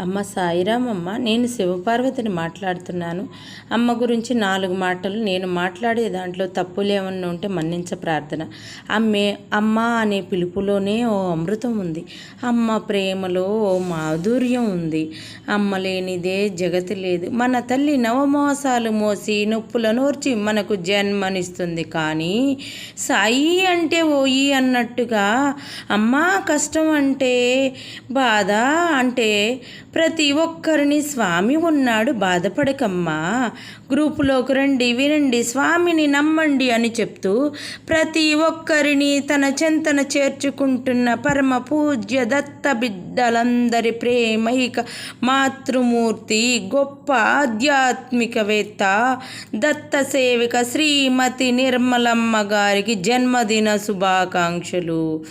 అమ్మ సాయిరామమ్మ నేను శివపార్వతిని మాట్లాడుతున్నాను. అమ్మ గురించి నాలుగు మాటలు నేను మాట్లాడే దాంట్లో తప్పులేమన్నా ఉంటే మన్నించ ప్రార్థన. అమ్మే అమ్మ అనే పిలుపులోనే ఓ అమృతం ఉంది. అమ్మ ప్రేమలో ఓ మాధుర్యం ఉంది. అమ్మ లేనిదే జగతి లేదు. మన తల్లి నవమోసాలు మోసి నొప్పులను ఓర్చి మనకు జన్మనిస్తుంది. కానీ సాయి అంటే ఓయి అన్నట్టుగా అమ్మ కష్టం అంటే బాధ అంటే ప్రతి ఒక్కరిని స్వామి ఉన్నాడు బాధపడకమ్మా. గ్రూపులోకి రండి వినండి స్వామిని నమ్మండి అని చెప్తూ ప్రతి ఒక్కరిని తన చెంతన చేర్చుకుంటున్న పరమ పూజ్య దత్త బిడ్డలందరి ప్రేమైక మాతృమూర్తి గొప్ప ఆధ్యాత్మికవేత్త దత్త సేవిక శ్రీమతి నిర్మలమ్మ గారికి జన్మదిన శుభాకాంక్షలు.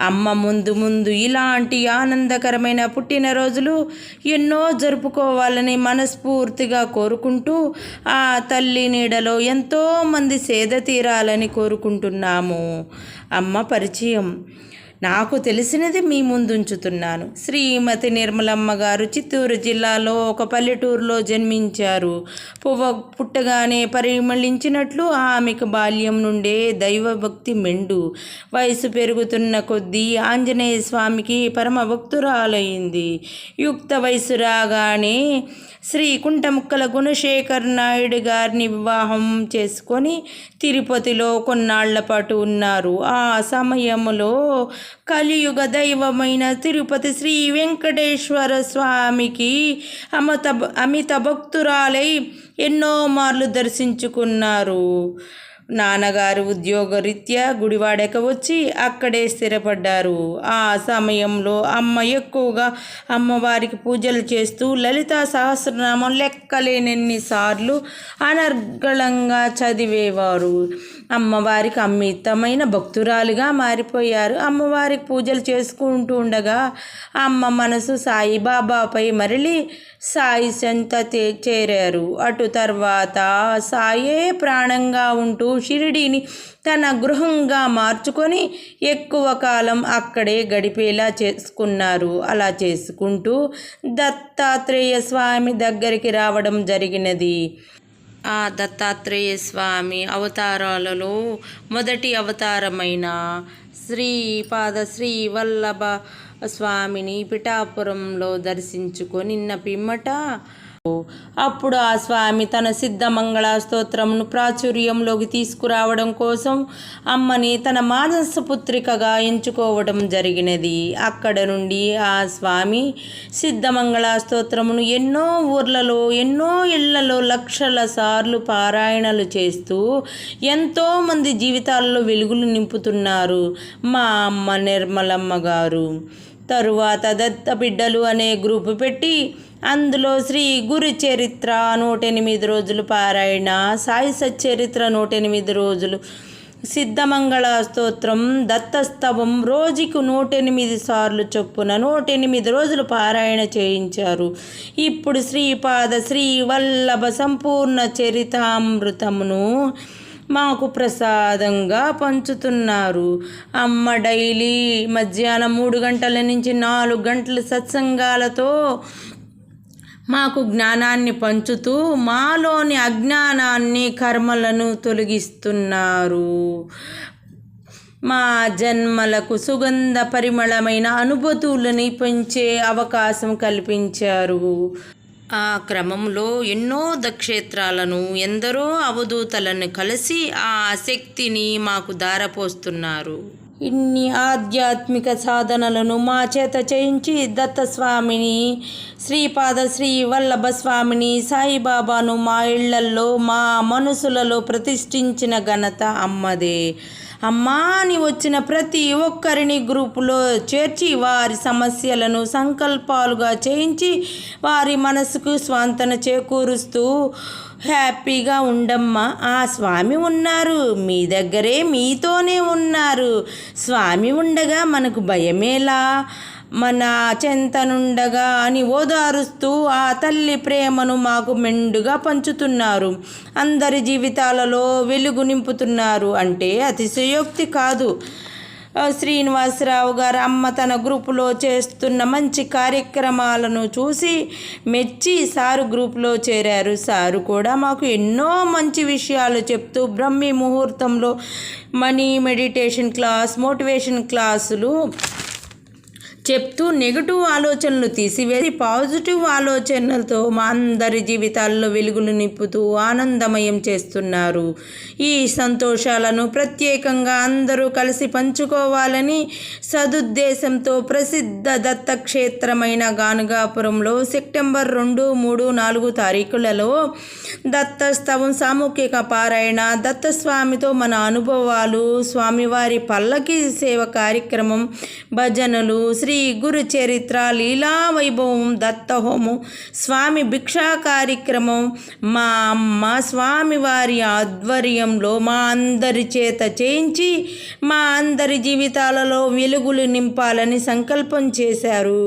అమ్మ ముందు ముందు ఇలాంటి ఆనందకరమైన పుట్టినరోజులు ఎన్నో జరుపుకోవాలని మనస్ఫూర్తిగా కోరుకుంటూ ఆ తల్లి నీడలో ఎంతోమంది సేద తీరాలని కోరుకుంటున్నాము. అమ్మ పరిచయం. నాకు తెలిసినది మీ ముందుంచుతున్నాను. శ్రీమతి నిర్మలమ్మ గారు చిత్తూరు జిల్లాలో ఒక పల్లెటూరులో జన్మించారు. పువ్వ పుట్టగానే పరిమళించినట్లు ఆమెకు బాల్యం నుండే దైవభక్తి మెండు. వయసు పెరుగుతున్న కొద్దీ ఆంజనేయ స్వామికి పరమ భక్తురాలయ్యింది యుక్త వయసు రాగానే శ్రీ కుంటముక్కల గుణశేఖర్ నాయుడు గారిని వివాహం చేసుకొని తిరుపతిలో కొన్నాళ్ళ పాటు ఉన్నారు. ఆ సమయంలో కలియుగ దైవమైన తిరుపతి శ్రీ వెంకటేశ్వర స్వామికి అమిత అమిత భక్తురాలై ఎన్నో మార్లు దర్శించుకున్నారు. నాన్నగారు ఉద్యోగరీత్యా గుడివాడక వచ్చి అక్కడే స్థిరపడ్డారు. ఆ సమయంలో అమ్మ ఎక్కువగా అమ్మవారికి పూజలు చేస్తూ లలితా సహస్రనామం లెక్కలేనెన్నిసార్లు అనర్గళంగా చదివేవారు. అమ్మవారికి అమితమైన భక్తురాలుగా మారిపోయారు. అమ్మవారికి పూజలు చేసుకుంటూ ఉండగా అమ్మ మనసు సాయిబాబాపై మరలి సాయి చెంత చేరారు. అటు తర్వాత సాయే ప్రాణంగా ఉంటూ షిరిడీని తన గృహంగా మార్చుకొని ఎక్కువ కాలం అక్కడే గడిపేలా చేసుకున్నారు. అలా చేసుకుంటూ దత్తాత్రేయ స్వామి దగ్గరికి రావడం జరిగినది. ఆ దత్తాత్రేయ స్వామి అవతారాలలో మొదటి అవతారమైన శ్రీపాద శ్రీ వల్లభ స్వామిని పిఠాపురంలో దర్శించుకొని నిన్న పిమ్మట అప్పుడు ఆ స్వామి తన సిద్ధమంగళ స్తోత్రమును ప్రాచుర్యంలోకి తీసుకురావడం కోసం అమ్మని తన మానసపుత్రికగా ఎంచుకోవడం జరిగినది. అక్కడ నుండి ఆ స్వామి సిద్ధమంగళ స్తోత్రమును ఎన్నో ఊర్లలో ఎన్నో ఇళ్ళలో లక్షల సార్లు పారాయణలు చేస్తూ ఎంతోమంది జీవితాల్లో వెలుగులు నింపుతున్నారు మా అమ్మ నిర్మలమ్మ గారు. తరువాత దత్త బిడ్డలు అనే గ్రూపు పెట్టి అందులో శ్రీ గురు చరిత్ర నూట ఎనిమిది రోజులు పారాయణ సాయి సచ్చరిత్ర నూట ఎనిమిది రోజులు సిద్ధమంగళ స్తోత్రం దత్తస్తవం రోజుకు నూట ఎనిమిది సార్లు చొప్పున నూట ఎనిమిది రోజులు పారాయణ చేయించారు. ఇప్పుడు శ్రీపాద శ్రీ వల్లభ సంపూర్ణ చరితామృతమును మాకు ప్రసాదంగా పంచుతున్నారు. అమ్మ డైలీ మధ్యాహ్నం మూడు గంటల నుంచి నాలుగు గంటల సత్సంగాలతో మాకు జ్ఞానాన్ని పంచుతూ మాలోని అజ్ఞానాన్ని కర్మలను తొలగిస్తున్నారు. మా జన్మలకు సుగంధ పరిమళమైన అనుభూతులని పెంచే అవకాశం కల్పించారు. ఆ క్రమంలో ఎన్నో దక్షేత్రాలను ఎందరో అవధూతలను కలిసి ఆ శక్తిని మాకు దారపోస్తున్నారు ఇన్ని ఆధ్యాత్మిక సాధనలను మా చేత చేయించి దత్తస్వామిని శ్రీపాద శ్రీ వల్లభ స్వామిని సాయిబాబాను మా ఇళ్ళల్లో మా మనసులలో ప్రతిష్ఠించిన ఘనత అమ్మదే. అమ్మా అని వచ్చిన ప్రతి ఒక్కరిని గ్రూపులో చేర్చి వారి సమస్యలను సంకల్పాలుగా చేయించి వారి మనసుకు స్వాంతన చేకూరుస్తూ హ్యాపీగా ఉండమ్మా. ఆ స్వామి ఉన్నారు మీ దగ్గరే మీతోనే ఉన్నారు. స్వామి ఉండగా మనకు భయమేలా? మన చెంతనుండగా అని ఓదారుస్తూ ఆ తల్లి ప్రేమను మాకు మెండుగా పంచుతున్నారు. అందరి జీవితాలలో వెలుగు నింపుతున్నారు అంటే అతిశయోక్తి కాదు. శ్రీనివాసరావు గారు అమ్మ తన గ్రూపులో చేస్తున్న మంచి కార్యక్రమాలను చూసి మెచ్చి సారు గ్రూపులో చేరారు. సారు కూడా మాకు ఎన్నో మంచి విషయాలు చెప్తూ బ్రహ్మి ముహూర్తంలో మనీ మెడిటేషన్ క్లాస్ మోటివేషన్ క్లాసులు చెప్తూ నెగటివ్ ఆలోచనలు తీసివేసి పాజిటివ్ ఆలోచనలతో మా అందరి జీవితాల్లో వెలుగులు నింపుతూ ఆనందమయం చేస్తున్నారు. ఈ సంతోషాలను ప్రత్యేకంగా అందరూ కలిసి పంచుకోవాలని సదుద్దేశంతో ప్రసిద్ధ దత్తక్షేత్రమైన గానుగాపురంలో సెప్టెంబర్ రెండు మూడు నాలుగు తారీఖులలో దత్తస్తవం సామూహిక పారాయణ దత్తస్వామితో మన అనుభవాలు స్వామివారి పల్లకి సేవ కార్యక్రమం భజనలు శ్రీ గురు చరిత్ర లీలా వైభవం దత్తహోమం స్వామి భిక్షా కార్యక్రమం మా అమ్మ స్వామివారి ఆధ్వర్యంలో మా అందరి చేత చేయించి మా అందరి జీవితాలలో వెలుగులు నింపాలని సంకల్పం చేశారు.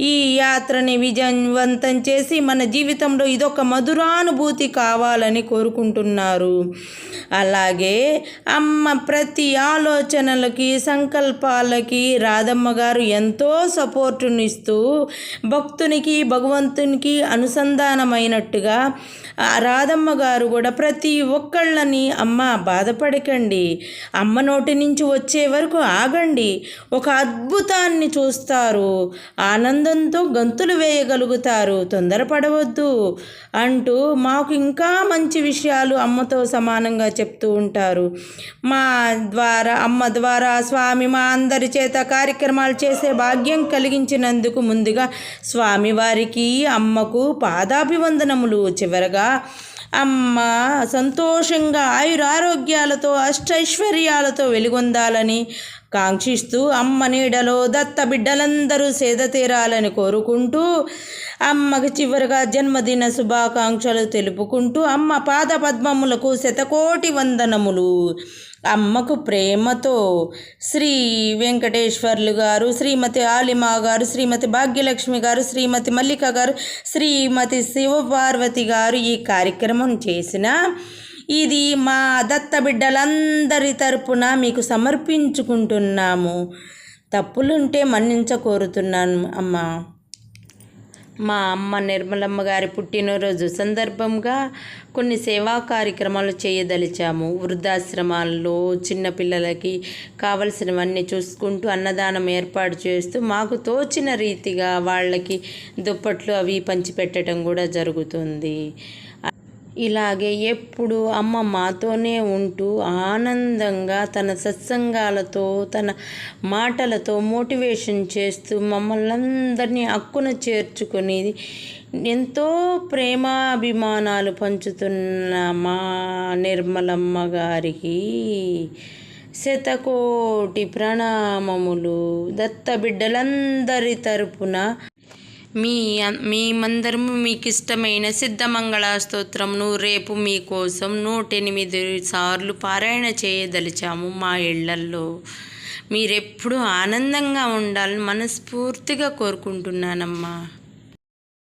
ఈ యాత్రని విజయవంతం చేసి మన జీవితంలో ఇదొక మధురానుభూతి కావాలని కోరుకుంటున్నారు. అలాగే అమ్మ ప్రతి ఆలోచనలకి సంకల్పాలకి రాధమ్మ గారు ఎంతో సపోర్టునిస్తూ భక్తునికి భగవంతునికి అనుసంధానమైనట్టుగా రాధమ్మ గారు కూడా ప్రతి ఒక్కళ్ళని అమ్మ బాధపడకండి. అమ్మ నోటి నుంచి వచ్చే వరకు ఆగండి. ఒక అద్భుతాన్ని చూస్తారు. ఆనందంతో గంతులు వేయగలుగుతారు. తొందరపడవద్దు అంటూ మాకు ఇంకా మంచి విషయాలు అమ్మతో సమానంగా చెప్తూ ఉంటారు. మా ద్వారా అమ్మ ద్వారా స్వామి మా అందరి చేత కార్యక్రమాలు చేసే భాగ్యం కలిగించినందుకు ముందుగా స్వామివారికి అమ్మకు పాదాభివందనములు. చివరగా అమ్మ సంతోషంగా ఆయురారోగ్యాలతో అష్టైశ్వర్యాలతో వెలుగొందాలని కాంక్షిస్తూ అమ్మ నీడలో దత్త బిడ్డలందరూ సేద తీరాలని కోరుకుంటూ అమ్మకు చివరిగా జన్మదిన శుభాకాంక్షలు తెలుపుకుంటూ అమ్మ పాద పద్మములకు శతకోటి వందనములు. అమ్మకు ప్రేమతో శ్రీ వెంకటేశ్వర్లు గారు శ్రీమతి ఆలిమా గారు శ్రీమతి భాగ్యలక్ష్మి గారు శ్రీమతి మల్లిక గారు శ్రీమతి శివపార్వతి గారు ఈ కార్యక్రమం చేసిన ఇది మా దత్త బిడ్డలందరి తరపున మీకు సమర్పించుకుంటున్నాము. తప్పులుంటే మన్నించ కోరుతున్నాను అమ్మా. మా అమ్మ నిర్మలమ్మ గారి పుట్టినరోజు సందర్భంగా కొన్ని సేవా కార్యక్రమాలు చేయదలిచాము. వృద్ధాశ్రమాల్లో చిన్నపిల్లలకి కావలసినవన్నీ చూసుకుంటూ అన్నదానం ఏర్పాటు చేస్తూ మాకు తోచిన రీతిగా వాళ్ళకి దుప్పట్లు అవి పంచిపెట్టడం కూడా జరుగుతుంది. ఇలాగే ఎప్పుడు అమ్మ మాతోనే ఉంటూ ఆనందంగా తన సత్సంగాలతో తన మాటలతో మోటివేషన్ చేస్తూ మమ్మల్ని అందరినీ అక్కున చేర్చుకుని ఎంతో ప్రేమాభిమానాలు పంచుతున్న మా నిర్మలమ్మ గారికి శతకోటి ప్రణామములు. దత్త బిడ్డలందరి తరపున మీ మేమందరము మీకు ఇష్టమైన సిద్ధమంగళ స్తోత్రమును రేపు మీకోసం నూట ఎనిమిది సార్లు పారాయణ చేయదలిచాము మా ఇళ్ళల్లో. మీరెప్పుడు ఆనందంగా ఉండాలని మనస్ఫూర్తిగా కోరుకుంటున్నానమ్మా.